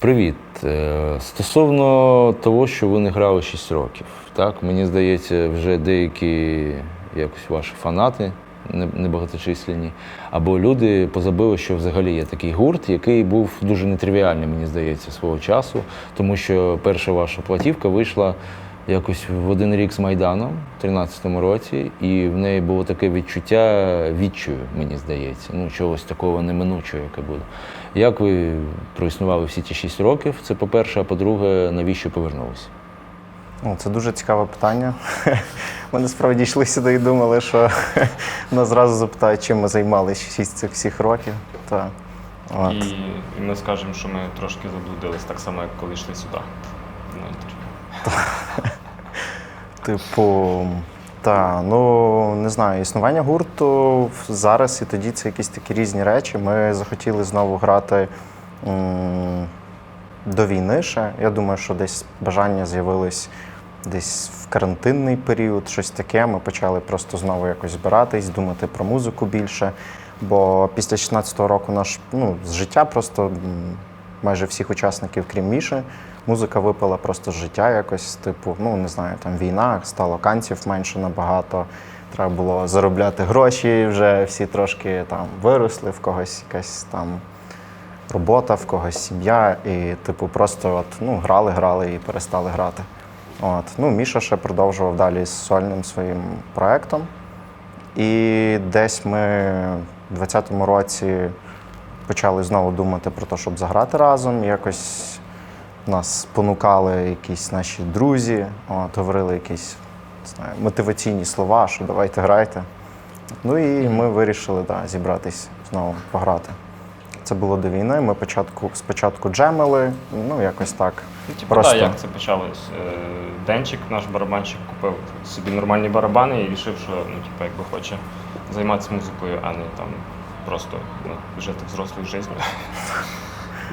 Привіт. Е, Стосовно того, що ви не грали 6 років, так мені здається, вже деякі якось ваші фанати не- небагаточисленні, або люди позабили, що взагалі є такий гурт, який був дуже нетривіальний, мені здається, свого часу, тому що перша ваша платівка вийшла якось в один рік з Майданом, в 13-му році, і в неї було таке відчуття відчую, мені здається, ну чогось такого неминучого, яке буде. Як ви проіснували всі ті 6 років? Це по-перше, а по-друге, навіщо повернулися? Ну, це дуже цікаве питання. Ми насправді йшли сюди і думали, що нас зразу запитають, чим ми займалися шість цих всіх років. Та, от. І, і ми скажемо, що ми трошки заблудились так само, як коли йшли сюди на інтерв'ю. Типу, та, ну не знаю, існування гурту зараз і тоді це якісь такі різні речі. Ми захотіли знову грати м, до війни ще. Я думаю, що десь бажання з'явилось десь в карантинний період, щось таке. Ми почали просто знову якось збиратись, думати про музику більше. Бо після 16-го року наш ну, життя просто майже всіх учасників, крім Міші, музика випала просто з життя якось, типу, ну не знаю, там війна, стало канців менше набагато. Треба було заробляти гроші, вже всі трошки там виросли, в когось якась там робота, в когось сім'я. І, типу, просто от, ну, грали, грали і перестали грати. От. Ну, Міша ще продовжував далі з сольним своїм проектом. І десь ми в 20-му році почали знову думати про те, щоб заграти разом. Якось нас спонукали якісь наші друзі, от, говорили якісь не знаю, мотиваційні слова, що давайте грайте. Ну і ми вирішили да, зібратись знову пограти. Це було до війни. Ми початку, спочатку джемили, ну якось так. Ну, типу, Просто. так, як це почалось. Е, Денчик, наш барабанщик, купив собі нормальні барабани і вирішив, що ну, типу, якби хоче займатися музикою, а не там просто ну, жити взрослою життю.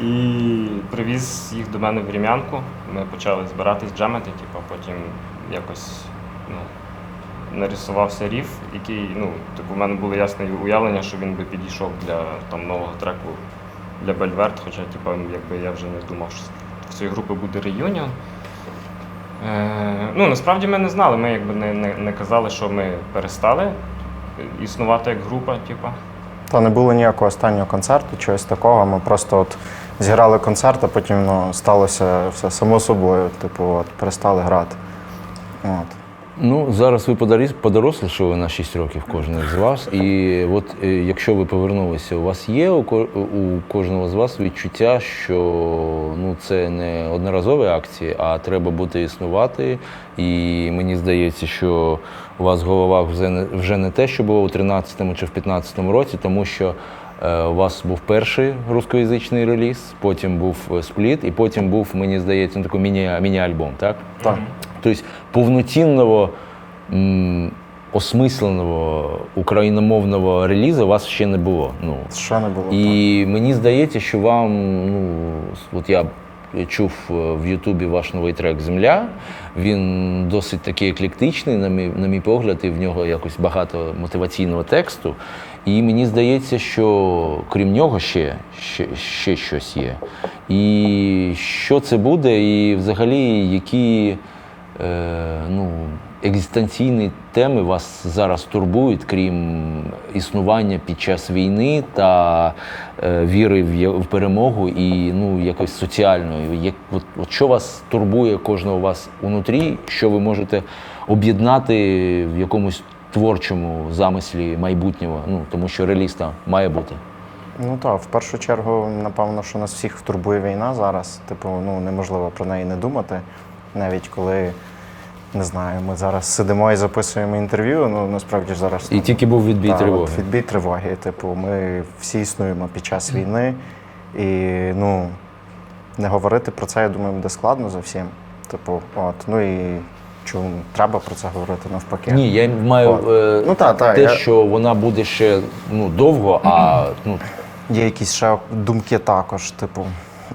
І привіз їх до мене в Рім'янку. Ми почали збиратись, джемити, типу, потім якось ну, нарисувався ріф, який, ну, типу, в мене було ясне уявлення, що він би підійшов для там, нового треку для Бельверт, хоча типу, якби я вже не думав, що в цієї групи буде реюніон. Е, ну, насправді ми не знали, ми якби не, не, не казали, що ми перестали існувати як група, типу. Та не було ніякого останнього концерту, чогось такого. Ми просто от зіграли концерт, а потім ну, сталося все само собою. Типу, от, перестали грати. От. Ну, зараз ви подарі- подорослішали на 6 років кожен з вас. І от е, якщо ви повернулися, у вас є у, кожного з вас відчуття, що ну, це не одноразові акції, а треба буде існувати. І мені здається, що у вас в головах вже не, те, що було у 13-му чи в 15-му році, тому що у вас був перший рускоязичний реліз, потім був е, спліт, і потім був, мені здається, ну, такий міні- міні-альбом, так? Так. Тобто повноцінного осмисленого україномовного релізу у вас ще не було. Ну. Що не було? І мені здається, що вам, ну, от я чув е, в Ютубі ваш новий трек Земля. Він досить такий еклектичний, на мій, на мій погляд, і в нього якось багато мотиваційного тексту. І мені здається, що крім нього ще, ще, ще щось є. І що це буде, і взагалі, які е, ну, екзистенційні теми вас зараз турбують, крім існування під час війни та е, віри в, в перемогу і ну, якось соціальної. Як, от, от що вас турбує кожного вас унутрі, що ви можете об'єднати в якомусь творчому замислі майбутнього, ну, тому що реліз там має бути. Ну так, в першу чергу, напевно, що нас всіх турбує війна зараз. Типу, ну неможливо про неї не думати. Навіть коли не знаю, ми зараз сидимо і записуємо інтерв'ю. Ну насправді ж зараз І тільки був відбій Та, тривоги. От, відбій тривоги. Типу, ми всі існуємо під час війни, і ну не говорити про це, я думаю, буде складно зовсім. Типу, от, ну і чому треба про це говорити навпаки. Ні, я маю е, Ну, та, та, те, я- що вона буде ще ну, довго, а ну, Є якісь ще думки також, типу.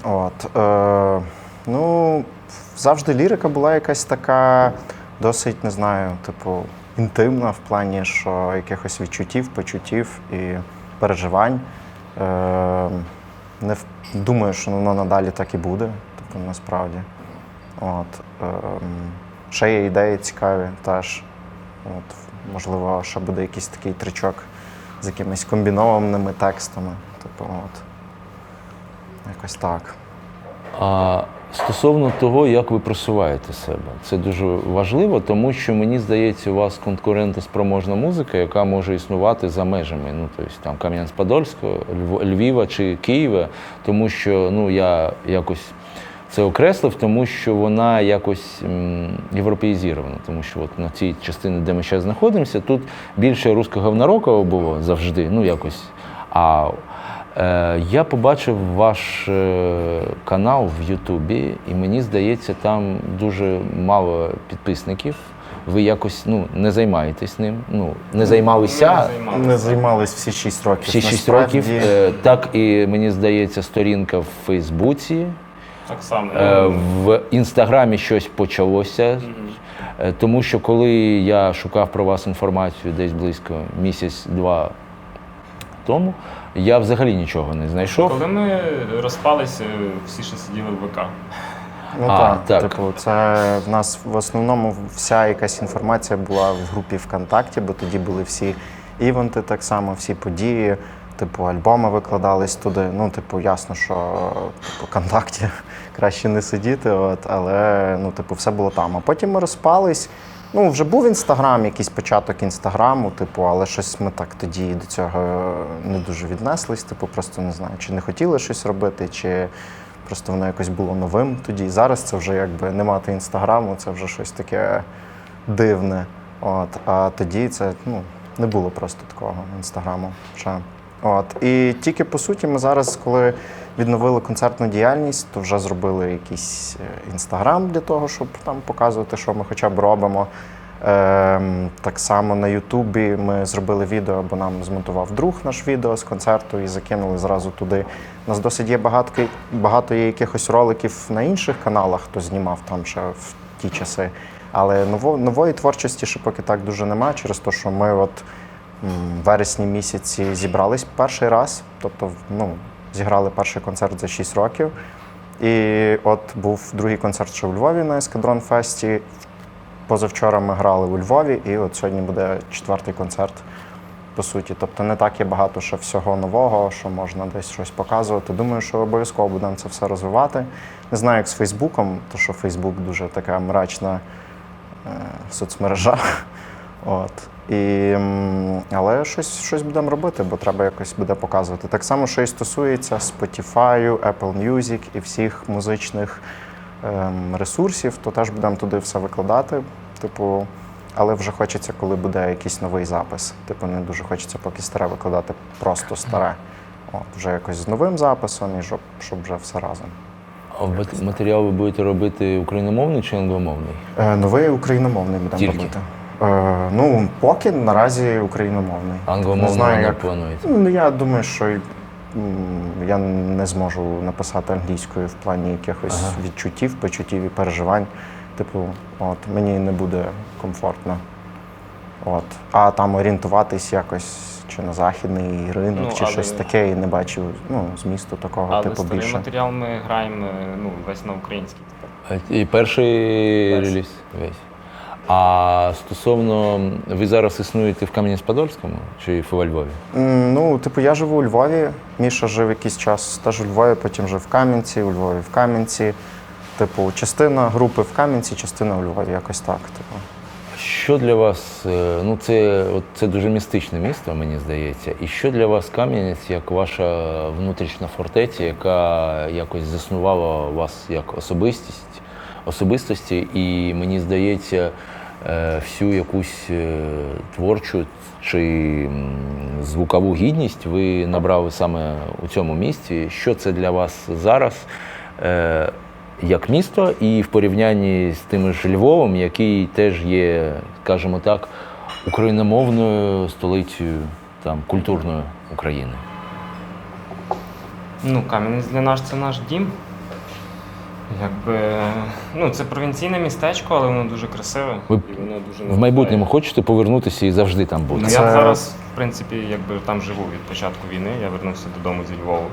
От, е, ну, завжди лірика була якась така досить, не знаю, типу, інтимна в плані, що якихось відчуттів, почуттів і переживань. Е, не в- думаю, що воно надалі так і буде. Тобто, насправді. От, ем, ще є ідеї цікаві теж. От, можливо, ще буде якийсь такий тричок з якимись комбінованими текстами. Типу, от. Якось так. А стосовно того, як ви просуваєте себе, це дуже важливо, тому що мені здається, у вас конкурентоспроможна музика, яка може існувати за межами, ну тобто там Кам'янець-Подольського, Льв- Львіва чи Києва, тому що ну я якось. Це окреслив, тому що вона якось м, європеїзована, тому що от на цій частині, де ми зараз знаходимося, тут більше руського нарокового було завжди, ну якось. А е, я побачив ваш е, канал в Ютубі, і мені здається, там дуже мало підписників. Ви якось ну, не займаєтесь ним, ну, не займалися. Не займалися. Не займались всі 6 років. Всі 6 Насправді, років. Е, Так і мені здається, сторінка в Фейсбуці. Так само. Е, В інстаграмі щось почалося, Е, тому що коли я шукав про вас інформацію десь близько місяць-два тому, я взагалі нічого не знайшов. Коли ми розпалися, всі ще сиділи в ВК. Ну А, так, так. типу, це в нас в основному вся якась інформація була в групі ВКонтакті, бо тоді були всі івенти, так само, всі події. Типу, альбоми викладались туди. Ну, типу, ясно, що типу, ВКонтакті краще не сидіти, от, але ну, типу, все було там. А потім ми розпались. Ну, вже був інстаграм, якийсь початок інстаграму, типу, але щось ми так тоді до цього не дуже віднеслись. Типу, просто не знаю, чи не хотіли щось робити, чи просто воно якось було новим тоді. Зараз це вже якби не мати інстаграму, це вже щось таке дивне. От, а тоді це ну, не було просто такого інстаграму. Ще. От. І тільки по суті, ми зараз, коли відновили концертну діяльність, то вже зробили якийсь е, інстаграм для того, щоб там показувати, що ми хоча б робимо. Ем, так само на Ютубі ми зробили відео, бо нам змонтував друг наш відео з концерту і закинули зразу туди. У нас досить є багато, багато є якихось роликів на інших каналах, хто знімав там ще в ті часи. Але ново, нової творчості ще поки так дуже нема, через те, що ми от вересні місяці зібрались перший раз, тобто ну, зіграли перший концерт за 6 років. І от був другий концерт ще у Львові на Ескадрон Фесті. Позавчора ми грали у Львові, і от сьогодні буде четвертий концерт. По суті, тобто не так є багато ще всього нового, що можна десь щось показувати. Думаю, що обов'язково будемо це все розвивати. Не знаю, як з Фейсбуком, то що Фейсбук дуже така мрачна е, соцмережа. От. І, але щось, щось будемо робити, бо треба якось буде показувати. Так само, що і стосується Spotify, Apple Music і всіх музичних ем, ресурсів, то теж будемо туди все викладати. Типу, але вже хочеться, коли буде якийсь новий запис. Типу, не дуже хочеться поки старе викладати, просто старе. От, вже якось з новим записом і щоб, щоб вже все разом. А матеріал ви будете робити україномовний чи англомовний? Е, новий україномовний будемо Тільки? робити. Е, ну, поки наразі україномовний. Англомовний Не знаю, не як- плануєте? Ну, я думаю, що м, я не зможу написати англійською в плані якихось Ага. відчуттів, почуттів і переживань. Типу, от, мені не буде комфортно. От. А там орієнтуватись якось чи на західний ринок, Ну, чи але- щось таке, і не бачив ну, змісту такого, Але типу, старий більше. матеріал ми граємо е, ну, весь на українській. А, І перший Перший. реліз весь. А стосовно, ви зараз існуєте в Кам'янець-Подольському чи во Львові? Ну, типу, я живу у Львові. Міша жив якийсь час теж у Львові, потім жив в Кам'янці, у Львові в Кам'янці. Типу, частина групи в Кам'янці, частина у Львові, якось так. Типу. Що для вас, е, ну це, от, це дуже містичне місто, мені здається. І що для вас Кам'янець як ваша внутрішня фортеця, яка якось заснувала вас як особистість, особистості, і мені здається, всю якусь е, творчу чи звукову гідність ви набрали саме у цьому місті. Що це для вас зараз? Е, як місто, і в порівнянні з тим ж Львовом, який теж є, скажімо так, україномовною столицею там, культурної України. Ну, Кам'янець для нас це наш дім. Якби, ну, це провінційне містечко, але воно дуже красиве. Ви і воно дуже В майбутньому хочете повернутися і завжди там бути? Ну, Це- Я зараз, в принципі, якби там живу від початку війни. Я вернувся додому зі Львову.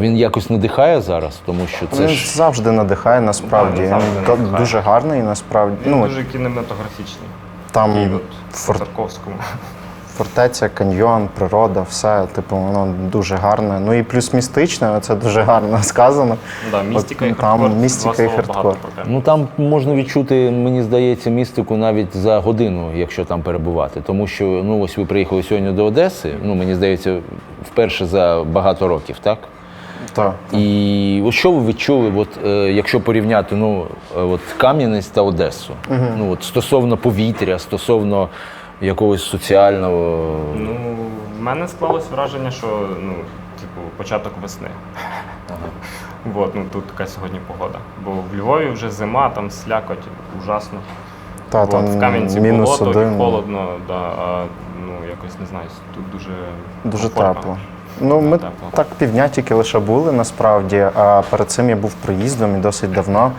Він якось надихає зараз, тому що це Він ж завжди надихає насправді. Да, він завжди надихає. дуже гарний насправді. Він Ну, дуже кінематографічний. там Такий от фор- Тарковському. Фортеця, каньйон, природа, все, типу, воно дуже гарне. Ну і плюс містичне, це дуже гарно сказано. Да, містика і там хардкор. містика два і слова хардкор. багато про те. Ну там можна відчути, мені здається, містику навіть за годину, якщо там перебувати. Тому що ну ось ви приїхали сьогодні до Одеси. Ну мені здається, вперше за багато років, так? Так. І от що ви відчули, от, е, якщо порівняти ну, е, от Кам'янець та Одесу? Ну, от, стосовно повітря, стосовно якогось соціального. Ну, в мене склалось враження, що ну, типу, початок весни. Вот, ну, тут така сьогодні погода. Бо в Львові вже зима, там слякоть, ужасно. Та, Вот, там в Кам'янці мінус болото один. і холодно, да, а ну, якось не знаю, тут дуже, Дуже комфортно. тепло. Ну, ми Тепло. так півдня тільки лише були насправді, а перед цим я був проїздом і досить давно.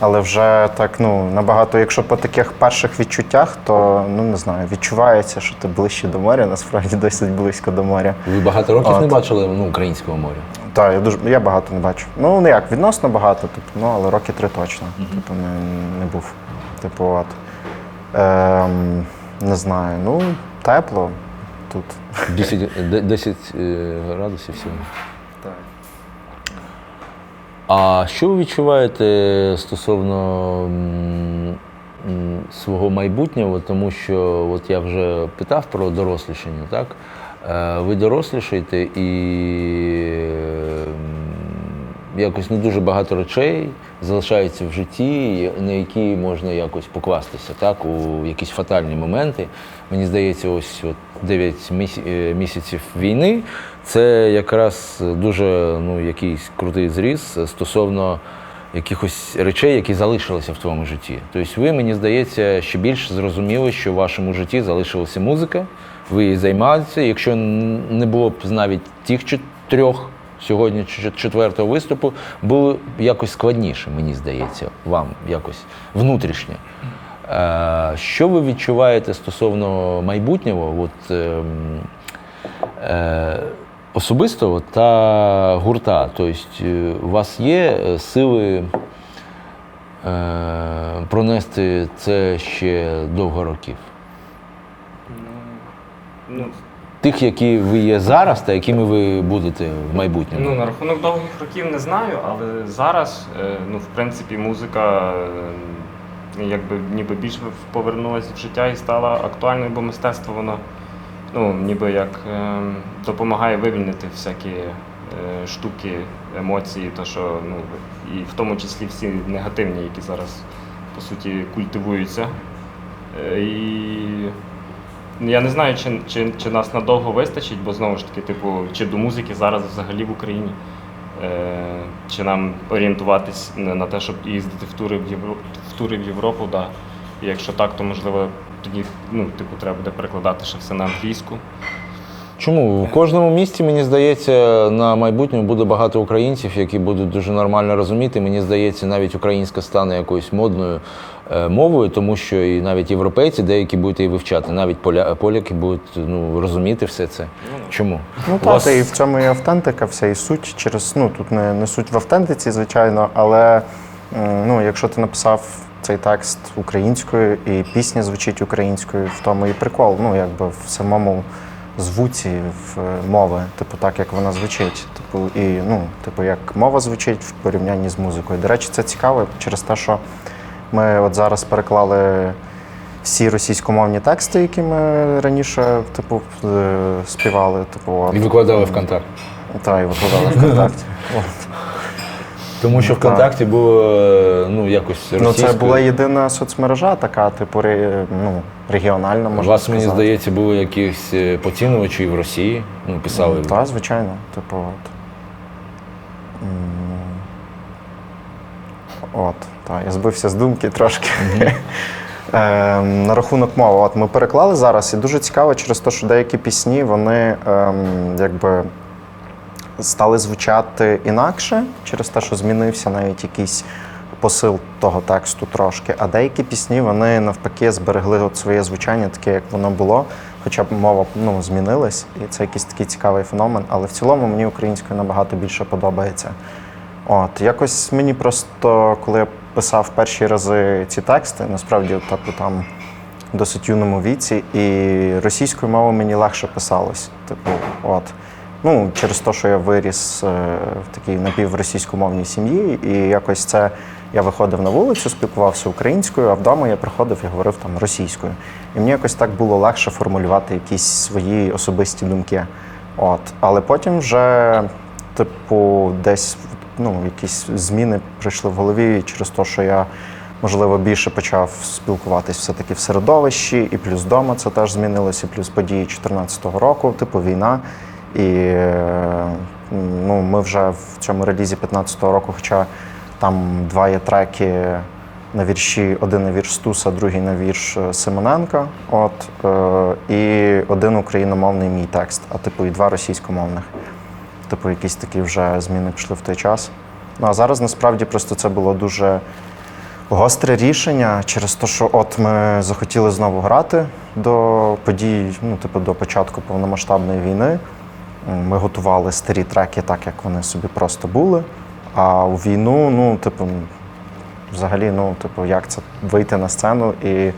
Але вже так, ну, набагато, якщо по таких перших відчуттях, то ну не знаю, відчувається, що ти ближче до моря, насправді досить близько до моря. Ви багато років От. не бачили ну, українського моря. Так, я дуже я багато не бачу. Ну не як, відносно багато, типу, ну але роки три точно. Типу, не, не був. Типу, от. Ем, не знаю, ну, тепло тут. 10, 10 е, градусів сьогодні. А що ви відчуваєте стосовно свого майбутнього? Тому що от я вже питав про дорослішання, так? Е, Ви дорослішаєте і якось не дуже багато речей залишаються в житті, на які можна якось покластися, так? У якісь фатальні моменти. Мені здається, ось от 9 місяців, місяців війни це якраз дуже ну, якийсь крутий зріз стосовно якихось речей, які залишилися в твоєму житті. Тобто ви, мені здається, ще більше зрозуміли, що в вашому житті залишилася музика, ви її займалися. Якщо не було б навіть тих чотирьох сьогодні четвертого виступу, було якось складніше, мені здається, вам якось внутрішньо. Е, Що ви відчуваєте стосовно майбутнього? От, ем, е, особистого та гурта. Тобто е, у вас є сили е, пронести це ще довго років? Ну, Тих, які ви є зараз, та якими ви будете в майбутньому. Ну, на рахунок довгих років не знаю, але зараз, е, ну, в принципі, музика е, якби ніби більш повернулася в життя і стала актуальною, бо мистецтво воно ну, ніби як е, допомагає вивільнити всякі штуки, емоції, то що, ну, і в тому числі всі негативні, які зараз по суті культивуються. І Я не знаю, чи, чи, чи нас надовго вистачить, бо знову ж таки, типу, чи до музики зараз взагалі в Україні, е, чи нам орієнтуватись на те, щоб їздити в тури в, Євро, в тури в Європу, да. І якщо так, то можливо тоді ну, типу, треба буде перекладати ще все на англійську. Чому? В кожному місті, мені здається, на майбутньому буде багато українців, які будуть дуже нормально розуміти. Мені здається, навіть українська стане якоюсь модною мовою, тому що і навіть європейці деякі будуть її вивчати, навіть поля, поляки будуть ну, розуміти все це. Чому? Ну так, вас- та і в цьому і автентика, вся і суть через ну тут не, не суть в автентиці, звичайно, але ну, якщо ти написав цей текст українською і пісня звучить українською, в тому і прикол. Ну якби в самому звуці в е, мови, типу так, як вона звучить. Типу, і ну, типу, як мова звучить в порівнянні з музикою. До речі, це цікаво через те, що ми от зараз переклали всі російськомовні тексти, які ми раніше типу, е, співали. Типу, от. І викладали ВКонтакт. Та, і викладали ВКонтакті. Тому що. ВКонтакті було е, ну, якось Ну, це була єдина соцмережа, така, типу, ну, регіональна, У можна вас, мені здається, були якісь е, поцінувачі і в Росії. Ну, писали. Так, звичайно. Типу, от. От, так, я збився з думки трошки. Ем, на рахунок мови. От ми переклали зараз, і дуже цікаво через те, що деякі пісні вони ем, якби стали звучати інакше, через те, що змінився навіть якийсь посил того тексту трошки. А деякі пісні вони навпаки зберегли от своє звучання, таке, як воно було. хоча б мова ну, змінилась, і це якийсь такий цікавий феномен. Але в цілому мені українською набагато більше подобається. От, якось мені просто, коли я писав перші рази ці тексти, насправді, типу, там досить юному віці, і російською мовою мені легше писалось. Типу, от. Ну, через те, що я виріс е, в такій напівросійськомовній сім'ї, і якось це я виходив на вулицю, спілкувався українською, а вдома я приходив і говорив там російською. І мені якось так було легше формулювати якісь свої особисті думки. От. Але потім вже, типу, десь ну, якісь зміни прийшли в голові через те, що я, можливо, більше почав спілкуватись все-таки в середовищі, і плюс вдома це теж змінилося, і плюс події 2014 року, типу війна. І е, ну, ми вже в цьому релізі 15-го року, хоча там два є треки на вірші, один на вірш Стуса, другий на вірш е, Симоненка. От, е, і один україномовний мій текст, а типу і два російськомовних. Типу, якісь такі вже зміни пішли в той час. Ну а зараз насправді просто це було дуже гостре рішення через те, що от ми захотіли знову грати до подій, ну, типу, до початку повномасштабної війни. Ми готували старі треки так, як вони собі просто були. А у війну, ну, типу, взагалі, ну, типу, як це вийти на сцену і,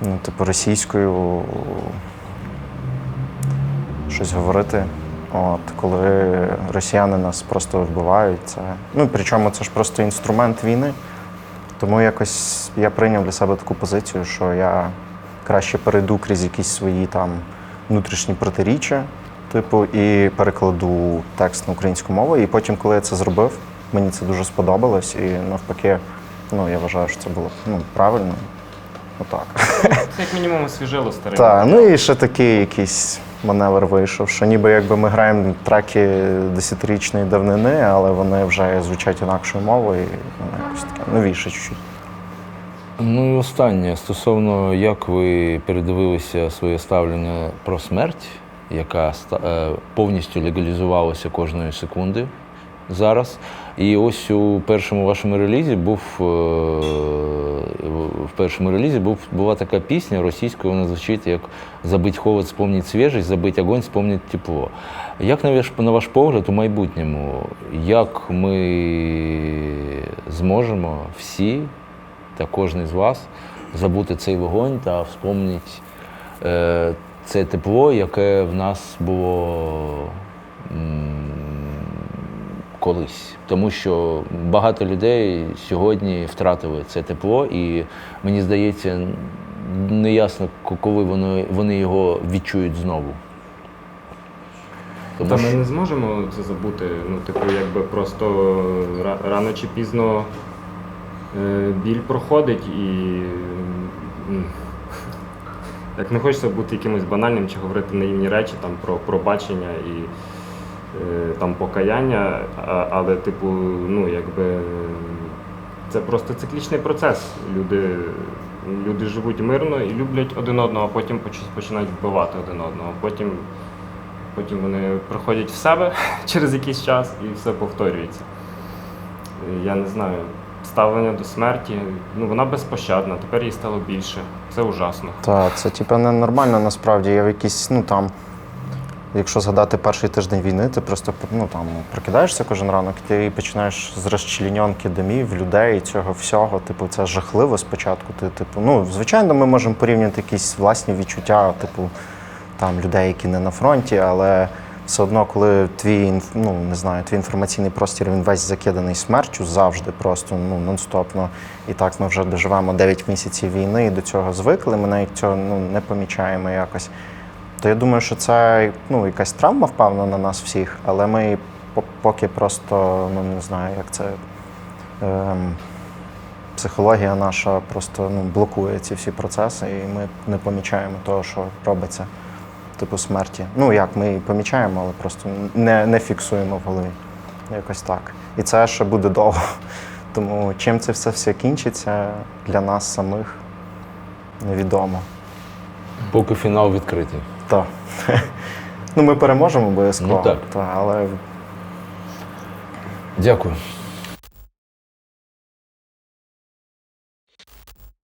ну, типу, російською щось говорити. От, коли росіяни нас просто вбивають, це. Ну, причому це ж просто інструмент війни. Тому якось я прийняв для себе таку позицію, що я краще перейду крізь якісь свої там внутрішні протиріччя, типу, і перекладу текст на українську мову. І потім, коли я це зробив, мені це дуже сподобалось. І навпаки, ну я вважаю, що це було ну, правильно. Отак. Це як мінімум освіжило старий. Так, ну і ще такий якийсь маневр вийшов, що ніби якби ми граємо треки десятирічної давнини, але вони вже звучать інакшою мовою, і воно якось таке новіше чуть-чуть. Ну і останнє стосовно як ви передивилися своє ставлення про смерть, яка е, повністю легалізувалася кожної секунди зараз. І ось у першому вашому релізі був е, в першому релізі був, була така пісня російською, вона звучить як Забить холод, спомнить свіжість, забить огонь, спомнить тепло. Як на ваш, на ваш погляд у майбутньому, як ми зможемо всі та кожен з вас забути цей вогонь та вспомнити е, це тепло, яке в нас було колись. Тому що багато людей сьогодні втратили це тепло, і мені здається, неясно, коли вони, вони його відчують знову. Тому Та що- ми не зможемо це забути. Ну, типу, якби просто рано чи пізно е, біль проходить і. Як не хочеться бути якимось банальним чи говорити наївні речі там, про пробачення і там, покаяння, але, типу, ну, якби, це просто циклічний процес. Люди, люди живуть мирно і люблять один одного, а потім починають вбивати один одного. Потім Потім вони приходять в себе через якийсь час і все повторюється. Е, Я не знаю, ставлення до смерті, ну вона безпощадна, тепер їй стало більше. Це ужасно. Та це типу ненормально насправді. Я в якійсь, ну там, якщо згадати перший тиждень війни, ти просто ну, там, прокидаєшся кожен ранок, ти починаєш з розчленьонки домів, людей, цього всього. Типу, це жахливо спочатку. Ти, типу, ну, звичайно, ми можемо порівняти якісь власні відчуття, типу, там людей, які не на фронті, але все одно, коли твій ну, не знаю, твій інформаційний простір він весь закиданий смертю завжди, просто ну, нон-стопно. І так ми вже доживемо 9 місяців війни і до цього звикли. Ми навіть цього ну, не помічаємо якось. То я думаю, що це ну, якась травма впевнена на нас всіх, але ми поки просто ну, не знаю, як це. Ем, психологія наша просто ну, блокує ці всі процеси, і ми не помічаємо того, що робиться, типу смерті. Ну як, ми помічаємо, але просто не, не фіксуємо в голові. Якось так. І це ще буде довго. Тому чим це все все кінчиться для нас самих невідомо. Поки фінал відкритий. Так. Ну, ми переможемо обов'язково. Ну, так. Та, але Дякую.